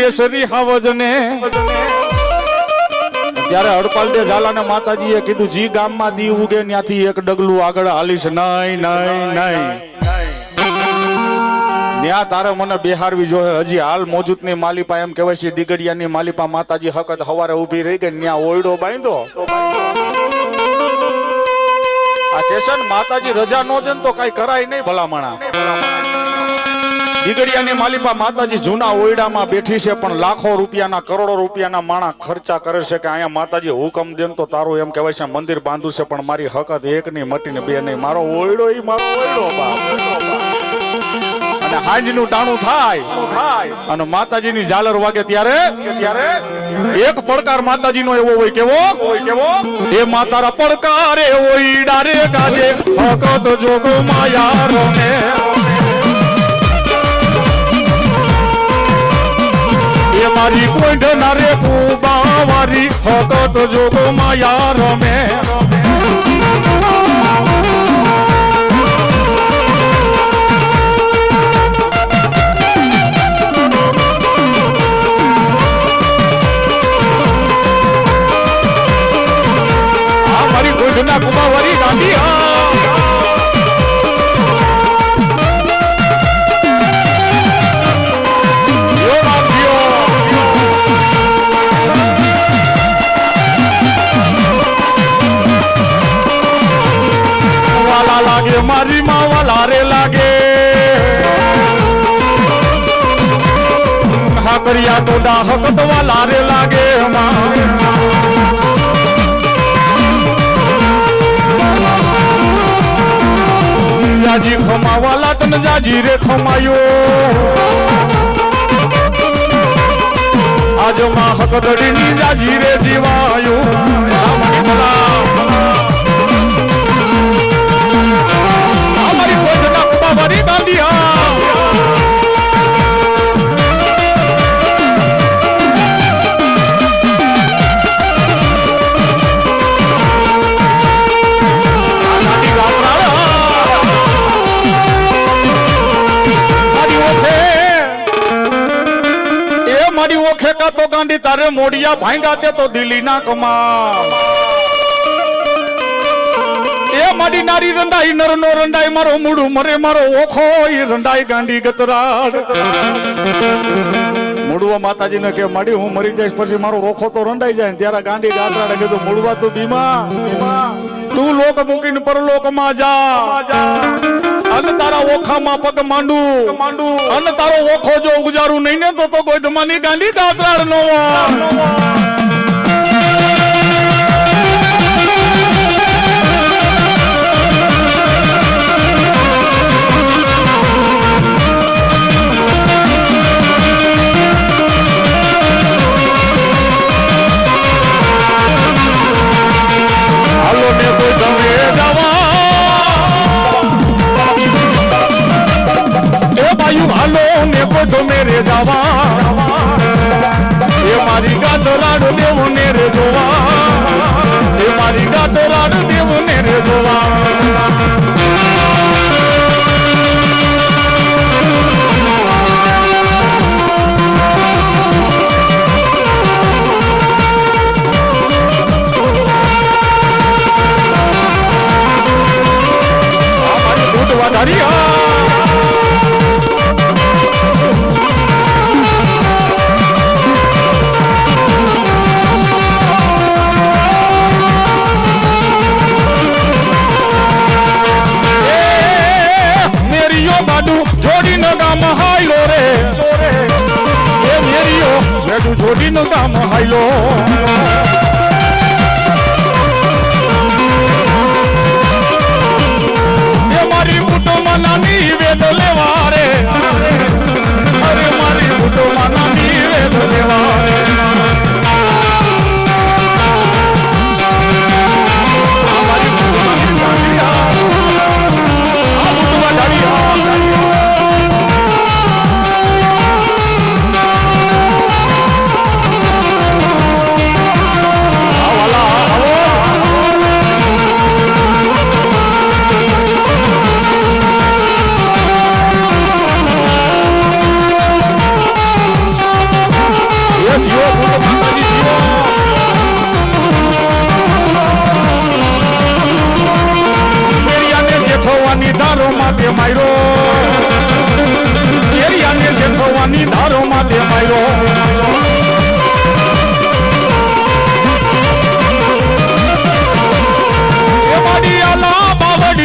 કેસરી હાવજને ત્યારે હડપાલદે ઝાલાને માતાજીએ કીધું, જી ગામમાં દી ઉગે, ત્યાંથી એક ડગલું આગળ હાલીશ. નહીં નહીં નહીં. ત્યાં તારે મને બેહારવી જોઈએ. હજી હાલ મોજૂદની માલિપા, એમ કહેવાય છે, દીગડિયાની માલિપા માતાજી હકત હવારે ઊભી રહી ગઈ ત્યાં ઓયડો બાંધો. આ કેશન માતાજી રજા નો દે તો કઈ કરાય નહીં ભલામણા. દીગડિયાની માલિપા માતાજી જૂના ઓયડામાં બેઠી છે, પણ લાખો રૂપિયાના, કરોડો રૂપિયાના માણા ખર્ચા કરે છે કે અહીંયા માતાજી હુકમ દે તો તારું એમ કહેવાય છે, મંદિર બાંધું છે, પણ મારી હકત એક નહીં મટી ને બે નહીં. મારો ઓયડો ઈ મારો ઓયડો બાપ. અને હાંજનું ટાણું થાય. અને માતાજીની ઝાલર વાગે ત્યારે ત્યારે એક પડકાર માતાજીનો એવો હોય કેવો? કેવો એ માતારા પડકારે હોય ડારે ગાજે. હકત જોગો માયા રમે મારી કોઈ ઢનારે કુબા વારી હકત જોગો માયા રમે. આ મારી માં લારે લાગે. હા, કર્યા તો દાહક તો લારે લાગે જાજી ખમાવાલા તને જાજી રે ખમાયો. આજમાં દડીની જાજી રે જીવાયો. મારી ઓખે કા તો ગાંધી, તારે મોડિયા ભાંગા તે તો દિલ્હી ના કમા એ મારી નારી રંડાઈ નર નો રંડાઈ, મારો મૂડું મરે, મારો ઓખો ઈ રંડાઈ ગાંડી ગતરાડ મૂડવા માતાજીને કે માડી હું મરી જઈશ પછી મારો ઓખો તો રંડાઈ જાય. ત્યારે ગાંડી ગાતરાડે કીધું, મૂળવા તું બીમા. તું લોક મૂકીને પરલોકમાં જા. અને તારા ઓખામાં પગ માંડું. માંડું. અને તારો ઓખો જો ઉજારું નહીં ને તો તો કોઈ તમારી ગાંડી ગાતરાડ નો કોઈ તમે Oh.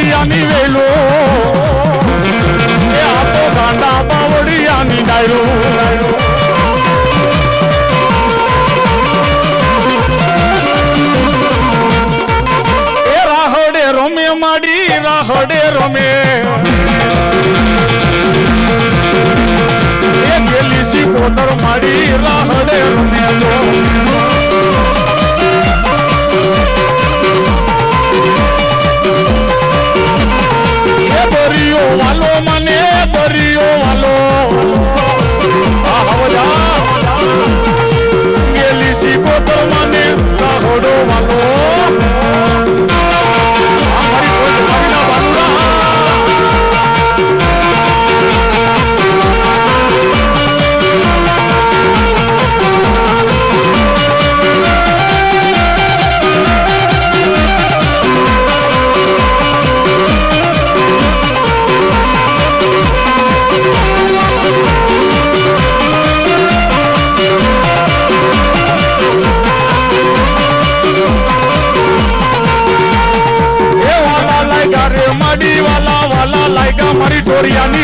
બાવડિયાની વેલો. એ આ તો ગાંડા બાવડિયાની ડાયરો. એ રાહડે રમે માડી, રાહડે રમે. એ ગેલી સી પોતર માડી, રાહડે રમે તો.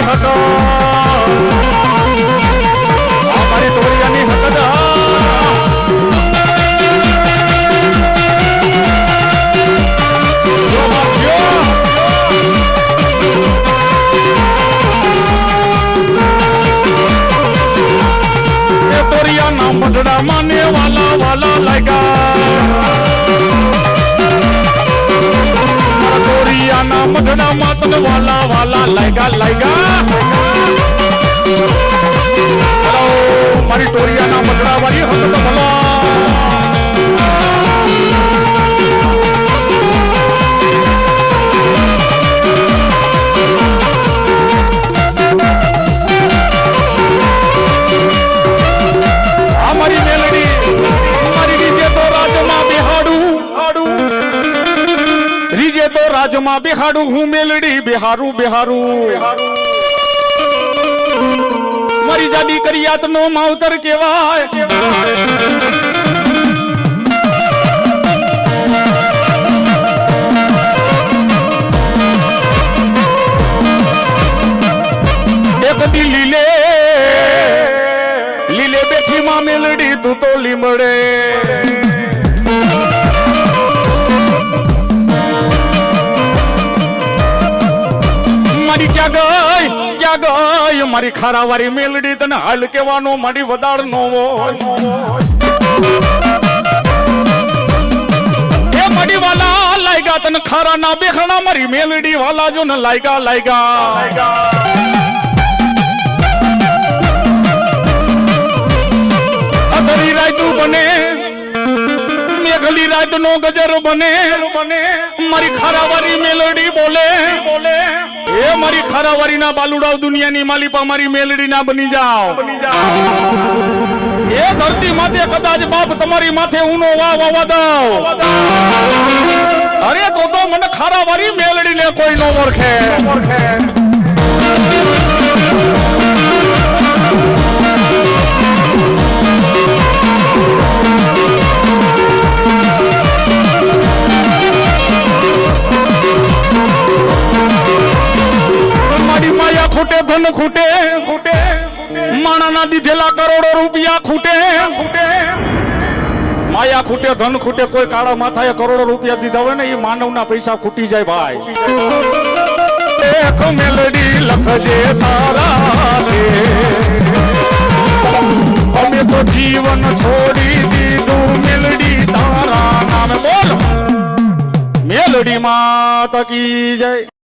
હદ આ મારી એ ટોરિયાના મઢડા માને વાલા વાલા લાગ્યા. ગોરિયાના મઢડા માતન વાલા વાલા લાયગા લાયગા. મારી ટોરિયાના મઢડા વાળી હકત ભલો. તો બિહારું હું મેલડી બિહારું બિહારું. મારી જાડી કરિયાત નો માવતર કેવાય એક દી લીલે લીલે બેઠી માં મેલડી તું તો લીમડે. મારી ખારાવારી મેલડી તને હાલ કેવાનો મારી વદાળ નો એ વાલા લાયગા, તને ખારા ના બેખણા મારી મેલડી વાલા જો ને લાયગા લાયગા. અધરી રાયતું બને, મેઘલી રાત નો ગજર બને બને, મારી ખારાવારી મેલડી બોલે બોલે. એ મારી ખારાવારીના બાલુડાવ દુનિયાની માલિપા મારી મેલડી ના બની જાઓ. એ ધરતી માથે કદાચ બાપ તમારી માથે ઊનો વા વાવા દઉં. અરે તો તો મને ખારાવારી મેલડી ને કોઈ નો ઓળખે. મારી માણાના કરોડો રૂપિયા ખૂટે. ખૂટે. માયા ખૂટે ધન ખૂટે કોઈ કાળા માથાએ કરોડો રૂપિયા દીધા હોય ને એ માનવના પૈસા ખૂટી જાય ભાઈ. એક મેલડી લખજે તારા અમે તો જીવન છોડી દીધું મેલડી તારા નામે. બોલ. મેલડી માં તકી જાય.